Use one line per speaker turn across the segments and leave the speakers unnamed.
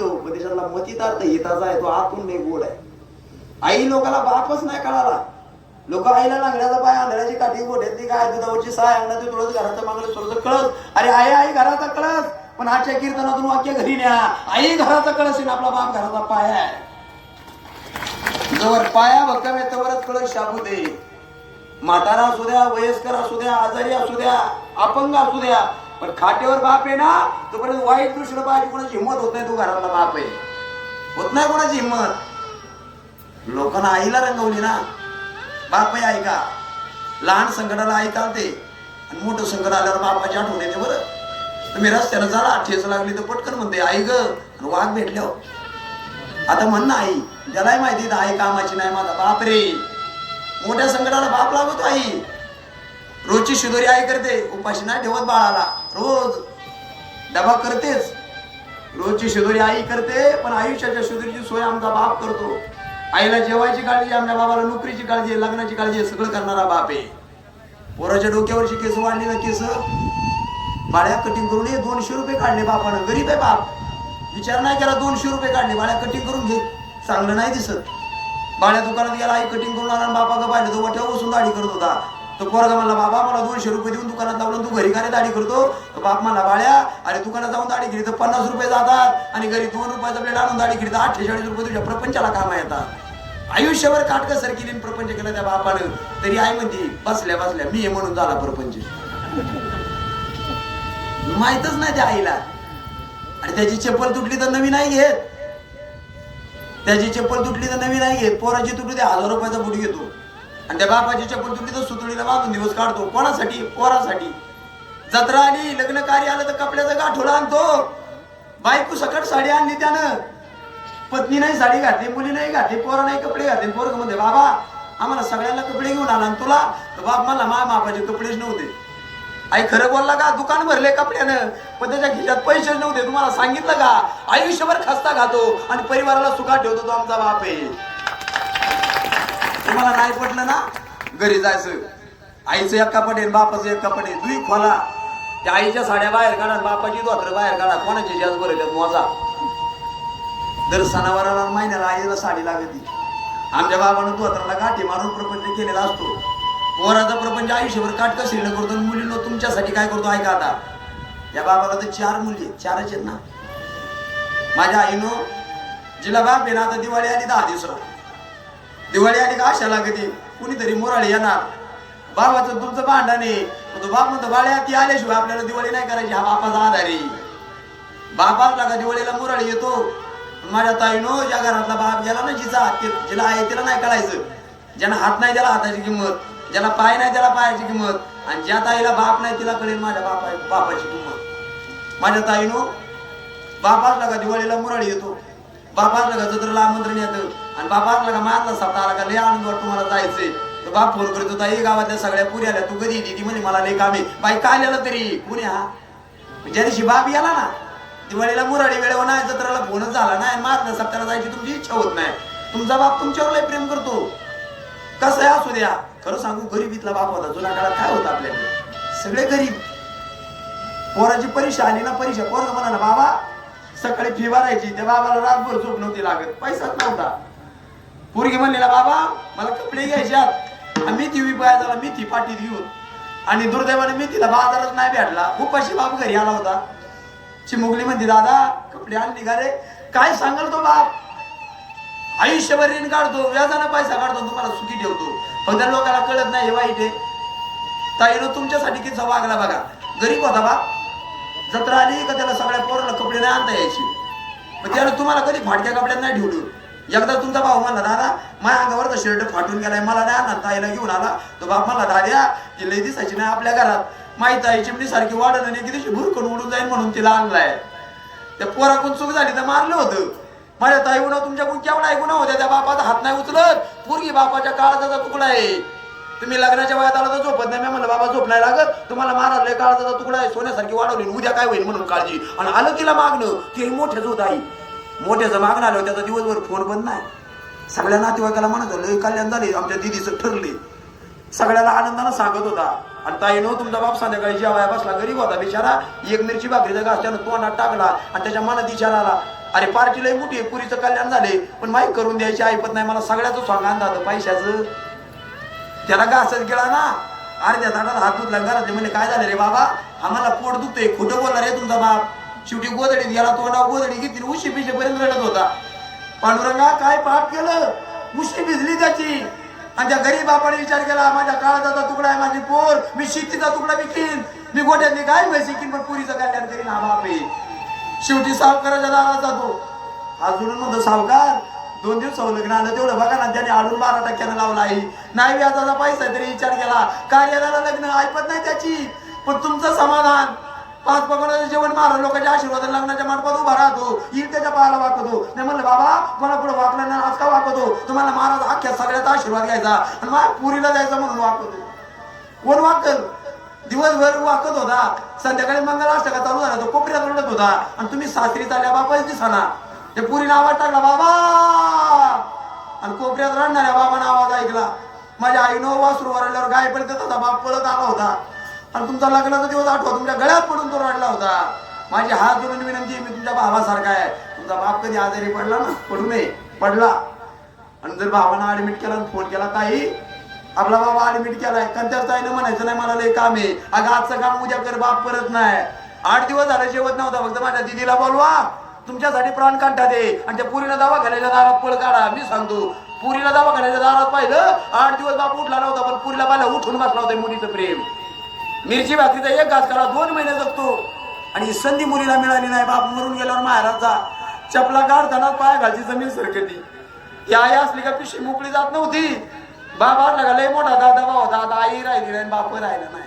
तो उपदेशातला मतितार्थ हिताचा आहे तो आतून नाही गोड आहे. आई लोकाला बापच नाही कळाला. लोक आईला लागण्याचा पाय आंधळ्याची काठी गोठ्यातली काय दुधावरची साय अंगणात तुळस घराचं मागलं थोडस कळस. अरे आई आई घराचा कळस. पण आजच्या कीर्तनातून वाक्य घरी न्या. आई घराचा कळस आहे आपला बाप घराचा पाया आहे. जवळ पाया भक्कम आहे तवरच कळस शाबू दे. म्हातारा असू द्या वयस्कर असू द्या आजारी असू द्या अपंग असू द्या पण खाटेवर बाप आहे ना तोपर्यंत वाईट दुसरं पाहिजे कोणाची हिंमत होत नाही तू घरातला बाप आहे. होत नाही कोणाची हिंमत. लोकांना आईला रंगवली ना. बाप आहे ऐका लहान संकटाला आई चालते. आणि मोठं संकट आल्यावर बापाची आठवण येते बरं. तुम्ही रस्त्यानं झाला ठेच लागली तर पटकन म्हणते आई ग वाघ भेटल्यावर. आता म्हण ना आई त्यालाही माहिती आई कामाची नाही माझा बाप रे. मोठ्या संकटाला बाप लागतो आई. रोजची शिदोरी आई करते उपाशी नाही ठेवत बाळाला. रोज डबा करतेच. रोजची शिदोरी आई करते पण आयुष्याच्या शिदोरीची सोय आमचा बाप करतो. आईला जेवायची काळजी आमच्या बाबाला नोकरीची काळजी आहे, लग्नाची काळजी आहे, सगळं करणारा बाप आहे. पोराच्या डोक्यावरची केस वाढली ना केस बाळ्या कटिंग करून ये दोनशे रुपये काढले बापानं. गरीब आहे बाप. विचार नाही केला दोनशे रुपये काढले. बाळ्या कटिंग करून घे चांगलं नाही दिसत. बाळ्या दुकानात गेला आई कटिंग करून आला बापाचं पाहिलं तो वठ्यावर बसून दाढी करत होता. तर पोरगा म्हणला बाबा मला दोनशे रुपये देऊन दुकानात लावलं तू घरी काय दाढी करतो? तर बाप म्हणला बाळ्या अरे दुकानात जाऊन दाढी केली तर पन्नास रुपये जातात आणि घरी दोन रुपयाचा प्लेट आणून दाढी केली तर अठ्ठेचाळीस रुपये तुझ्या प्रपंचाला कामा येतात. आयुष्यभर काटकसर केली प्रपंच केलं त्या बापानं. तरी आई म्हणती बसल्या बसल्या मी हे म्हणून झाला प्रपंच. माहितच नाही त्या आईला. आणि त्याची चप्पल तुटली तर नवी नाही घेत. त्याची चप्पल तुटली तर नवी नाही घेत. पोराची तुटली ते हजार रुपयाचा बुट घेतो. आणि त्या बापाची चप्पल तुम्ही तर सुतळीला बांधून दिवस काढतो. कोणासाठी? पोरासाठी. जत्रा आली लग्न कार्य आलं तर कपड्याचं गाठोडा आणतो. बायको सकट साडी आणली त्यानं. पत्नी नाही साडी घातली मुली नाही घातली पोरं नाही कपडे घातले. पोरग म्हणते बाबा आम्हाला सगळ्यांना कपडे घेऊन आला तुला तर बाप मला मा बापाचे कपडेच नव्हते. आई खरं बोलला का दुकान भरले कपड्यानं पण त्याच्या खिशात पैसेच नव्हते. तुम्हाला सांगितलं का? आयुष्यभर खस्ता खातो आणि परिवाराला सुखात ठेवतो तो आमचा बाप आहे. तुम्हाला नाही पटलं ना घरी जायचं. आईचं एक कपडे बापाचं एक कपडे दुई खोला. त्या आईच्या साड्या बाहेर काढा बापाची धोत्र बाहेर काढा. कोणाची जास्त बरं त्यात मोजा. दर सणावाराला महिन्याला आईला साडी लागती. आमच्या बाबानं धोत्राला गाठी मारून प्रपंच केलेला असतो. पोराचा प्रपंच आयुष्यभर काटकसरीनं करतो आणि मुलींना तुमच्यासाठी काय करतो ऐका आता. या बाबाला तर चार मुली आहेत, चारच आहेत ना. माझ्या आईनं जिला बाप आहे ना आता दिवाळी आली दहा दिवसाला. दिवाळी आली का आशा लागते? कुणीतरी मोराळी येणार. बाबाचं तुमचं भांडण आहे. तो बाप म्हणतो बाळ्या ती आल्याशिवाय आपल्याला दिवाळी नाही करायची. हा बापाचा आधार आहे. बाप लागा दिवाळीला मुराळी येतो? माझ्या ताईनो ज्या घरातला बाप गेला ना जिचा जिला आहे तिला नाही कळायचं. ज्यांना हात नाही त्याला हाताची किंमत. ज्याला पाय नाही त्याला पायाची किंमत. आणि ज्या ताईला बाप नाही तिला कळेल माझ्या बापा बापाची किंमत. माझ्या ताईनो बाप लागा दिवाळीला मुराळी येतो? बाप असला का? जत्रेला आमंत्रण येतं. आणि बाप असला का? मारला सप्ताह आला का? लय आनंद वाटतो मला जायचंय. तर बाप फोन करतो ताई गावातल्या सगळ्या पुरी आल्या तू कधी येते? ती म्हणे मला लय कामे बाई काय आलेलं तरी? कुणी हा? ज्या दिवशी बाप याला ना दिवाळीला मुराडी वेळेवर नाही जत्राला फोनच झाला नाही मारलं सप्त्याला जायची तुमची इच्छा होत नाही. तुमचा बाप तुमच्यावर लय प्रेम करतो. कसं आहे असू द्या. खरं सांगू गरीबीतला बाप होता. जुना काळात काय होतं आपल्याकडे? सगळे गरीब. पोराची परीक्षा आली ना परीक्षा. पोरग म्हणा ना बाबा सकाळी फी भरायची त्या बाबाला रातभर झोप नव्हती लागत. पैसाच नव्हता. पोरगी म्हणलेला बाबा मला कपडे घ्यायच्यात आणि मेथी विकायला झाला मेथी पाठीत घेऊन. आणि दुर्दैवाने मेथीला बाजारच नाही भेटला. उपाशी बाप घरी आला होता. चिमुकली म्हणते दादा कपडे आणली का रे? काय सांगाल तो बाप? आयुष्यभर ऋण काढतो व्याजानं पैसा काढतो तुम्हाला सुखी ठेवतो. पण त्या लोकांना कळत नाही हे वाईट आहे. ताईनं तुमच्यासाठी किती वागला बघा. गरीब होता बाप. जत्रा आली का त्याला सगळ्या नाही आणता यायची. पण त्याला तुम्हाला कधी फाटक्या कपड्यात नाही ठेवलं. एकदा तुमचा भाऊ म्हणला दादा माझ्या अंगावरचा शर्ट फाटून गेलाय. मला नाही आणणार. ताईला घेऊन आला. तो बाप म्हणला दाद्या ती लई दिसायची नाही आपल्या घरात. माहीत आहे चिमणी सारखी वाढत आणि तिची भुरकून उडून जाईल म्हणून तिला आणलाय. त्या पोराकून चूक झाली तर मारलं होतं. माझ्या ताई गुन्हा तुमच्याकडून केवढा ऐकून होत्या त्या बापाचा हात नाही उचलत. पूर्वी बापाच्या काळाचा तुकडा आहे. तुम्ही लग्नाच्या वयात आला तर झोपत नाही. मी म्हणलं बाबा झोप नाही लागत. तुम्हाला मारायला काळाचा तुकडा आहे सोन्यासारखी वाढवली उद्या काय होईल म्हणून काळजी. आणि आलं तिला मागणं ते मोठेच होत आई. मोठ्याचं मागणं आलं त्याचा दिवसभर फोन बंद नाही. सगळ्या नातेवाईकाला म्हणत लय कल्याण झाले आमच्या दिदीचं ठरले. सगळ्याला आनंदानं सांगत होता. आणि ताई नो तुमचा बाप संध्याकाळी जेवाया बसला गरीब होता बिचारा. एक मिरची भाकरीचा घास त्यानं तोंडात टाकला आणि त्याच्या मनात विचार आला अरे पार्टी लई मोठी पुरीचं कल्याण झाले पण माहीत करून द्यायची ऐपत नाही मला सगळ्याच सांगा दादा पैशाचं. त्याला घासत गेला ना? अर्ध्या झाडाला हात धुतला घरात ते म्हणे काय झालं रे बाबा? आम्हाला पोट दुखतंय. खोटं बोलला रे तुमचा बाप. शेवटी गोदडीत गेला तोंडावर गोदडी घेतली उशी पिशेपर्यंत रडत होता. पांडुरंगा काय पाप केलं? उशी भिजली त्याची. आणि त्या गरीब बापाने विचार केला माझ्या काळजाचा तुकडा आहे माझी पोर. मी शेतीचा तुकडा विकीन. मी गोट्यातली काय म्हैस शिकीन पण पुरीचं कल्याण करीन हा बाप आहे. शेवटी सावकाराच्या दारात जातो. हा जुळून म्हणतो सावकार दोन दिवस लग्न आलं तेवढं बघा ना त्याने आडून बारा टक्क्यानं लावला आहे. नाही व्याजाचा पैसा तरी विचार केला. कार्याला लग्न ऐकत नाही त्याची. पण तुमचं समाधान. पाच पकडाचं जेवण मारा लोकांच्या आशीर्वाद लग्नाच्या मार्फत उभा राहतो. येईल त्याच्या पायाला वाकतो. नाही म्हणलं बाबा मला पुढे वाकलं ना आज का वाकतो? तुम्हाला महाराज अख्ख्या सगळ्याचा आशीर्वाद घ्यायचा. आणि मला पुरीला जायचं म्हणून वाकतो. कोण वाकल? दिवसभर वाकत होता. संध्याकाळी मंगल अष्टका चालू झाला तो कोपऱ्यात रडत होता. आणि तुम्ही सासरी चालल्या बापाच दिसाना. ते पुरीने आवाज टाकला बाबा! आणि कोपऱ्यात रडणाऱ्या बाबाने आवाज ऐकला. माझ्या आईनं वासरू वरल्यावर गाय पडत होता बाप पळत आला होता. आणि तुमचा लग्नाचा दिवस आठवा तुमच्या गळ्यात पडून तो रडला होता. माझी हात जोडून विनंती आहे, मी तुमच्या भावासारखा आहे. तुमचा बाप कधी आजारी पडला ना? पडू नये. पडला. आणि जर बाबांना ऍडमिट केला फोन केला ताई आपला बाबा ऍडमिट केलाय. कंत्याच ताईनं म्हणायचं नाही मला लय काम आहे. अगं आजचं काम उद्या कर बाप परत नाही. आठ दिवस झालं जेवत नव्हता फक्त माझ्या दिदीला बोलवा. तुमच्यासाठी प्राण काढता दे. आणि त्या पुरीला दावा घालायला दारात पळ काढा. मी सांगतो पुरीला दावा घालायच्या दारात पाहिलं आठ दिवस बाप उठला नव्हता पण पुरीला पाहिलं उठून बसला होता मुलीचं प्रेम. मिरची भाकरीचा एक घास करा दोन महिने जगतो. आणि ही संधी मुलीला मिळाली नाही बाप मरून गेल्यावर महाराजचा चपला काढताना पाय घालची जमीन सरकली या आई असली का पिशवी मोकळी जात नव्हती. बाबा लगा लय मोठा दादा भाऊ होता. आता आई राहिली नाही बाप राहिला नाही.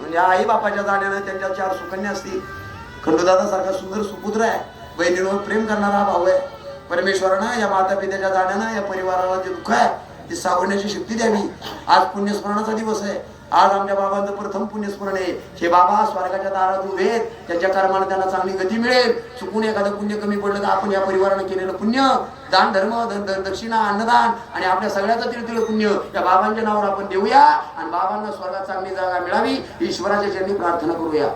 म्हणजे आई बापाच्या जाण्यानं त्यांच्या चार सुकन्या असतील खंडूदादा सारखा सुंदर सुपुत्र आहे. बहिणीवर प्रेम करणारा भाऊ आहे. परमेश्वरानं या माता पित्याच्या जाण्यानं या परिवाराला जे दुःख आहे ते सावरण्याची शक्ती द्यावी. आज पुण्यस्मरणाचा दिवस आहे. आज आमच्या बाबांचं प्रथम पुण्यस्मरण आहे. हे बाबा स्वर्गाच्या दारात उभे आहेत. त्यांच्या कर्माने त्यांना चांगली गती मिळेल. चुकून एखादं पुण्य कमी पडलं तर आपण या परिवारानं केलेलं पुण्य? दान धर्म दक्षिणा अन्नदान आणि आपल्या सगळ्याचं तिळतिळ पुण्य या बाबांच्या नावावर आपण देऊया आणि बाबांना स्वर्गात चांगली जागा मिळावी. ईश्वराच्या चरणी प्रार्थना करूया.